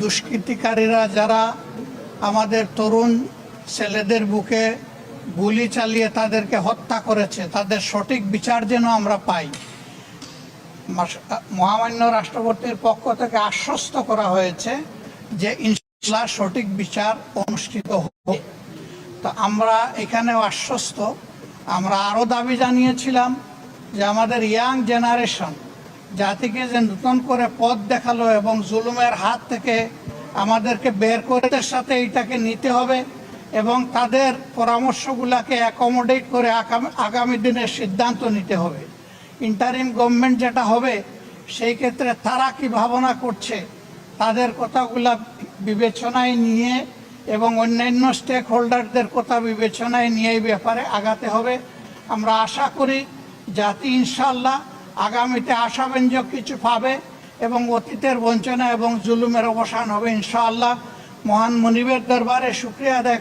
দুষ্কৃতিকারীরা যারা আমাদের তরুণ ছেলেদের বুকে গুলি চালিয়ে তাদেরকে হত্যা করেছে, তাদের সঠিক বিচার যেন আমরা পাই। মহামান্য রাষ্ট্রপতির পক্ষ থেকে আশ্বস্ত করা হয়েছে যে ইনশাল্লাহ সঠিক বিচার অনুষ্ঠিত হবে তো আমরা এখানেও আশ্বস্ত। আমরা আরও দাবি জানিয়েছিলাম যে আমাদের ইয়াং জেনারেশন জাতিকে যে নতুন করে পথ দেখাল এবং জুলুমের হাত থেকে আমাদেরকে বের করে সাথে এইটাকে নিতে হবে এবং তাদের পরামর্শগুলোকে অ্যাকোমোডেট করে আগামী দিনের সিদ্ধান্ত নিতে হবে। ইন্টারিম গভর্নমেন্ট যেটা হবে, সেই ক্ষেত্রে তারা কি ভাবনা করছে, তাদের কথাগুলা বিবেচনায় নিয়ে এবং অন্যান্য স্টেক হোল্ডারদের কথা বিবেচনায় নিয়ে এই ব্যাপারে আগাতে হবে। আমরা আশা করি জাতি ইনশাল্লাহ আগামীতে আশাব্যঞ্জক কিছু পাবে এবং অতীতের বঞ্চনা এবং জুলুমের অবসান হবে ইনশাআল্লাহ। মহান মনিবের দরবারে শুক্রিয়া আদায়